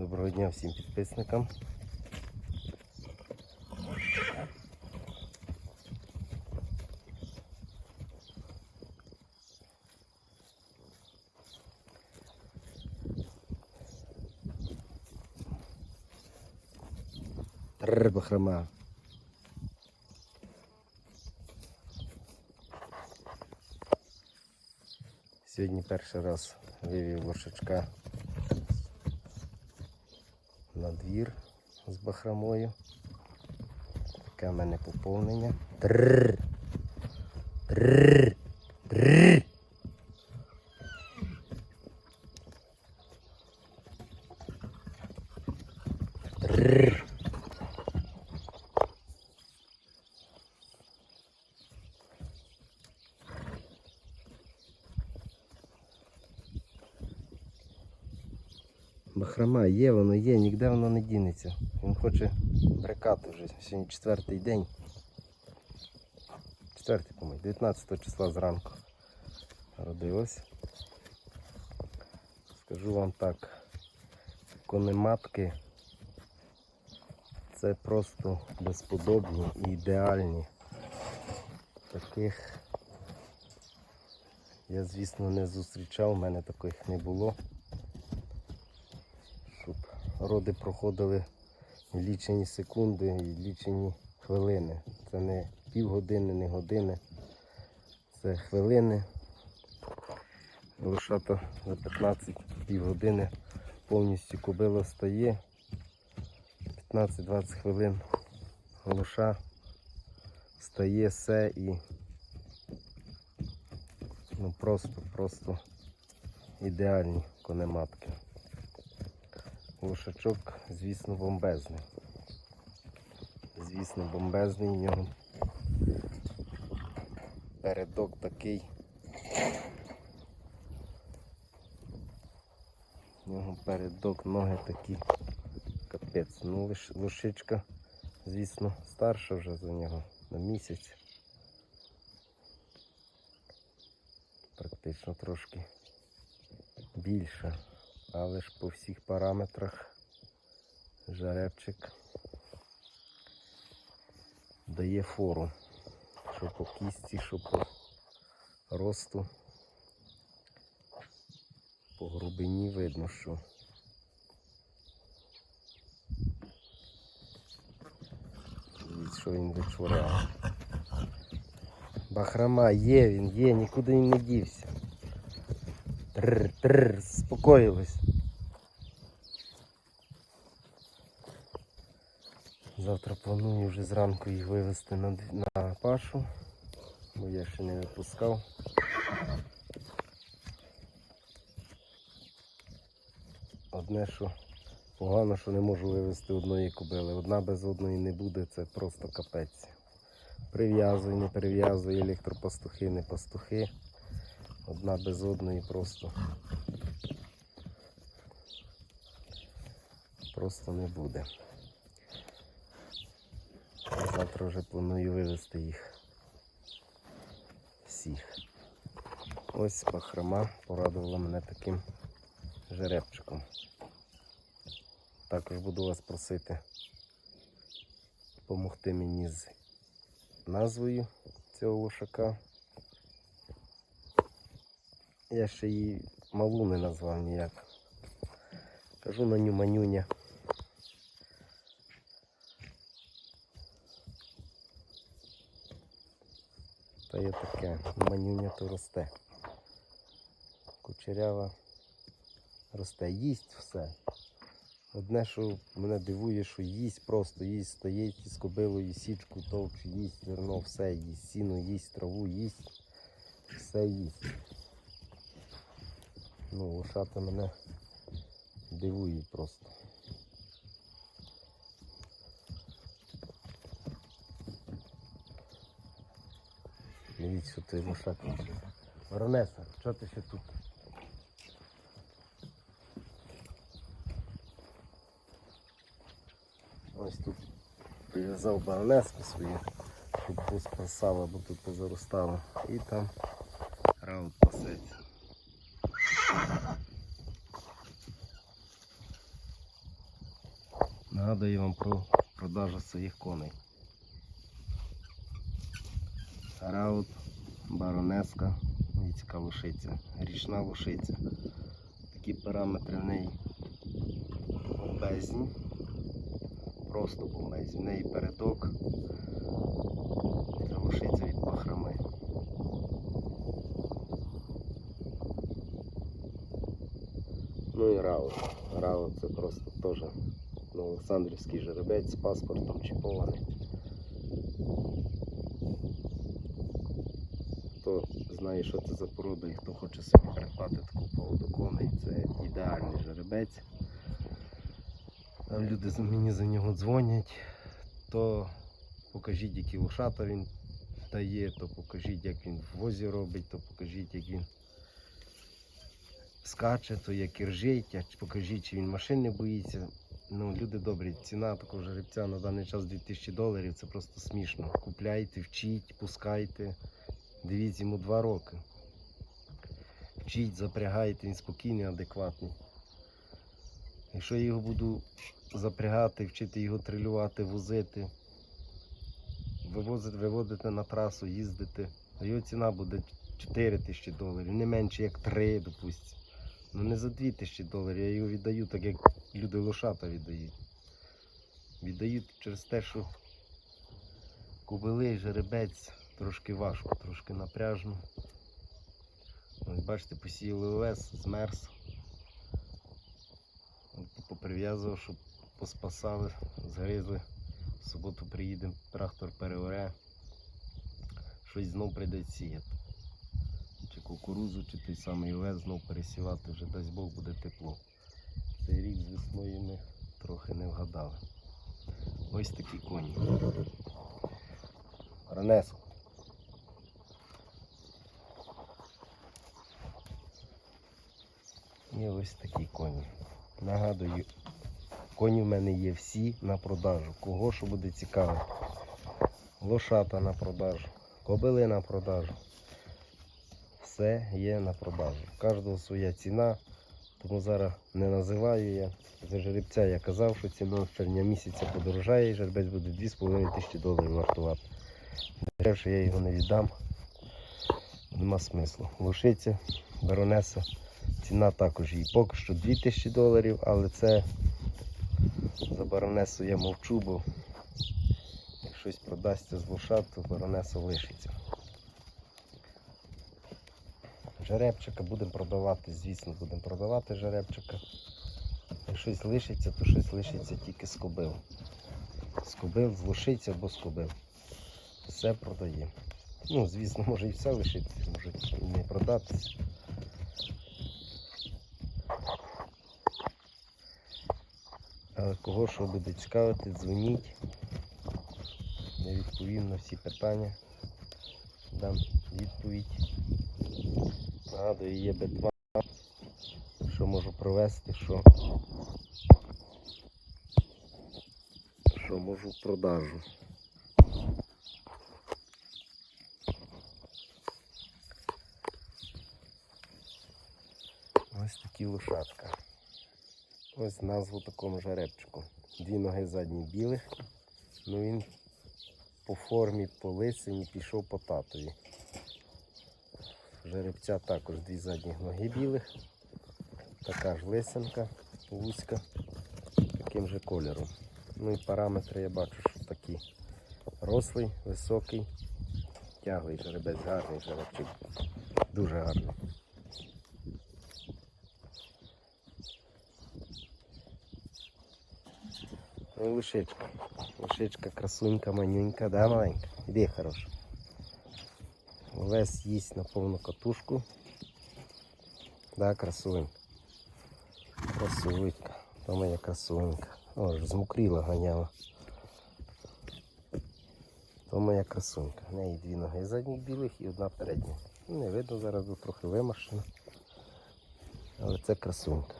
Доброго дня всім підписникам. Тррр, бахрома. Сьогодні перший раз вивів лошачка двір з бахромою. Таке в мене поповнення. Трррр. Трррр. Бахрома є, воно є, ніде воно не дінеться. Він хоче брикати вже. Сьогодні четвертий день. Четвертий, по-моєму, 19 числа зранку родилось. Скажу вам так, конематки це просто безподобні і ідеальні. Таких я, звісно, не зустрічав, у мене таких не було роди проходили лічені секунди і лічені хвилини. Це не півгодини, не години. Це хвилини. Лошата за 15 півгодини повністю кобила стає. 15-20 хвилин лоша стає все і ну просто, просто ідеальні конематки. Лошачок, звісно, бомбезний. Звісно, бомбезний в нього. Передок такий. В нього передок, ноги такі. Капець. Ну, лошичка, звісно, старша вже за нього на місяць. Практично трошки більша але ж по всіх параметрах жеребчик дає фору. Що по кісті, що по росту. По грубині видно, що Дивіться, що він вичворяє. Бахрома є, він є, нікуди він не дівся. Тррр, спокоїлись. Завтра планую вже зранку їх вивезти на, на пашу, бо я ще не випускав. Одне, що погано, що не можу вивезти одної кобили. Одна без одної не буде, це просто капець. Прив'язуй, не прив'язуй, електропастухи, не пастухи. Одна без одної просто. Просто не буде. Завтра вже планую вивезти їх. Всіх. Ось бахрома порадувала мене таким жеребчиком. Також буду вас просити допомогти мені з назвою цього лошака. Я ще її малу не назвав ніяк. Кажу на ню манюня. Та є таке, манюня то росте. Кучерява росте, їсть все. Одне, що мене дивує, що їсть просто, їсть, стоїть із кобилою, січку товче, їсть зерно, все їсть, сіно їсть, траву їсть, все їсть. Ну, лошата мене дивують просто. Дивіться, що той лошак. Воронеса, що ти ще тут? Ось тут прив'язав баронеску свою, щоб поспасала, бо тут позаростало. І там раут пасеться. Нагадую вам про продажу своїх коней. Раут, баронеска, віцька лошиця, річна лошиця. Такі параметри в неї бомбезні. Просто бомбезні. В неї передок. Це лошиця від бахрами. Ну і раут. Раут це просто теж ну, Олександрівський жеребець з паспортом чіпований. Хто знає, що це за порода і хто хоче собі придбати таку породу коней, це ідеальний жеребець. Люди мені за нього дзвонять, то покажіть, які лошата він дає, то покажіть, як він в возі робить, то покажіть, як він скаче, то як і ржить, а покажіть, чи він машин не боїться. Ну, люди добрі, ціна такого жеребця на даний час 2000 доларів, це просто смішно. Купляйте, вчіть, пускайте. Дивіться йому два роки. Вчіть, запрягайте, він спокійний, адекватний. Якщо я його буду запрягати, вчити його трилювати, возити, вивозити, виводити на трасу, їздити, а його ціна буде 4 тисячі доларів, не менше як 3, допустимо. Ну не за 2 тисячі доларів, я його віддаю, так як люди лошата віддають. Віддають через те, що кобили, жеребець трошки важко, трошки напряжно. Ось бачите, посіяли овес, змерз. Поприв'язував, щоб поспасали, згризли. В суботу приїде, трактор переоре. Щось знов прийде сіяти. Кукурузу, чи той самий овес знов пересівати, вже дасть Бог буде тепло. Цей рік з весною ми трохи не вгадали. Ось такі коні. Ранеско. І ось такі коні. Нагадую, коні в мене є всі на продажу. Кого що буде цікаво. Лошата на продажу, кобили на продажу. Все є на продажу. У кожного своя ціна, тому зараз не називаю я. За жеребця я казав, що ціна з червня місяця подорожає і жеребець буде 2,5 тисячі доларів вартувати. Дешевше я його не віддам. Нема смислу. Лошиця, баронеса. Ціна також їй поки що 2000 доларів, але це за баронесу я мовчу, бо як щось продасться з лошад, то баронеса лишиться. Жеребчика будемо продавати, звісно, будемо продавати жеребчика. Як щось лишиться, то щось лишиться тільки з кобил. З кобил, з лошиці або з кобил. Все продає. Ну, звісно, може і все лишитися, може і не продатися. Але кого що буде цікавити, дзвоніть. Я відповім на всі питання. Дам відповідь. Нагадую, є битва, що можу провести, що, що можу в продажу. Ось такі лошадка. Ось назву такому жеребчику. Дві ноги задні білих. Ну він по формі, по лисині пішов по татові. Жеребця також дві задні ноги білих. Така ж лисинка, вузька, таким же кольором. Ну і параметри я бачу, що такі рослий, високий, тяглий жеребець, гарний жеребчик. Дуже гарний. Ну, і лишичка. Лишичка красунька, манюнька, да, маленька. Іди хороша. Овес їсть на повну катушку. Да, красунька. Красунька. То моя красунька. О, ж змокріла ганяла. То моя красунька. В неї дві ноги задніх білих і одна передня. Не видно зараз, бо трохи вимашена. Але це красунька.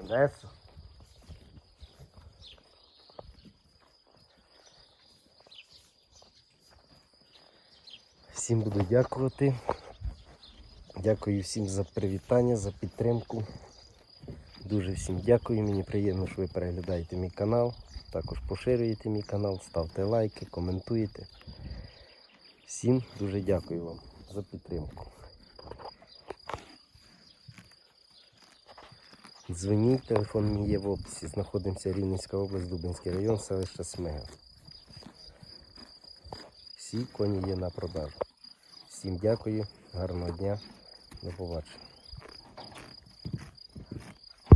Одесу. Всім буду дякувати. Дякую всім за привітання, за підтримку. дуже всім дякую. Мені приємно, що ви переглядаєте мій канал. Також поширюєте мій канал, ставте лайки, коментуєте. Всім дуже дякую вам за підтримку. Дзвоніть, телефон мій є в описі. Знаходимося Рівненська область, Дубинський район, селище Смига. Всі коні є на продажу. Всім дякую, гарного дня, до побачення.